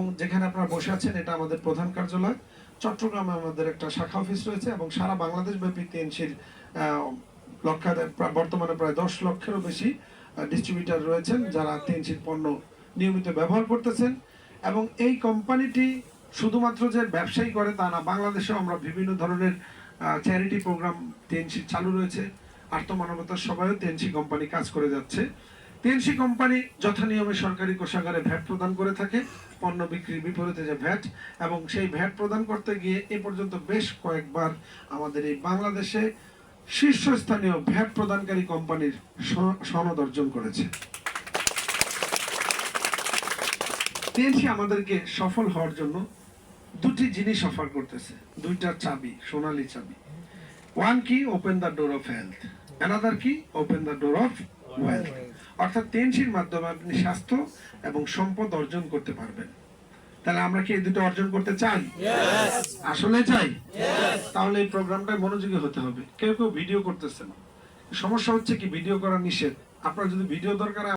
এবং যেখানে আপনারা বসে আছেন, এটা আমাদের প্রধান কার্যালয়। চট্টগ্রামে আমাদের একটা শাখা অফিস রয়েছে এবং সারা বাংলাদেশ ব্যাপী টিএনসির বর্তমানে প্রায় দশ লক্ষেরও বেশি ডিস্ট্রিবিউটার রয়েছেন যারা টিএনসির পণ্য নিয়মিত ব্যবহার করতেছেন। এবং এই কোম্পানিটি শুধুমাত্র যে ব্যবসায়ী করে তা না, বাংলাদেশেও আমরা বিভিন্ন ধরনের চ্যারিটি প্রোগ্রাম টিএনসি চালু রয়েছে। আর্থমানবতার সবাইও টিএনসি কোম্পানি কাজ করে যাচ্ছে। টিএনসি কোম্পানি যথানিয়মে সরকারি কোষাগারে ভ্যাট প্রদান করে থাকে। পণ্য বিক্রির বিপরীতে যে ভ্যাট, এবং সেই ভ্যাট প্রদান করতে গিয়ে এ পর্যন্ত বেশ কয়েকবার আমাদের এই বাংলাদেশে শীর্ষস্থানীয় ভ্যাট প্রদানকারী কোম্পানির সনদ অর্জন করেছে। টিএনসি আমাদেরকে সফল হওয়ার জন্য দুটি জিনিস অফার করতেছে। দুইটা চাবি, সোনালী চাবি। One key open the door of health another key open the door of wealth অর্থাৎ টেনসির মাধ্যমে আপনি স্বাস্থ্য এবং সম্পদ অর্জন করতে পারবেন। তাহলে আমরা কি এই দুটো অর্জন করতে চাই? আসলে চাই? তাহলে এই প্রোগ্রামটায় মনোযোগী হতে হবে। কেউ কেউ ভিডিও করতেছে না। সমস্যা হচ্ছে কি, ভিডিও করা নিষেধ। আপনার যদি ভিডিও দরকার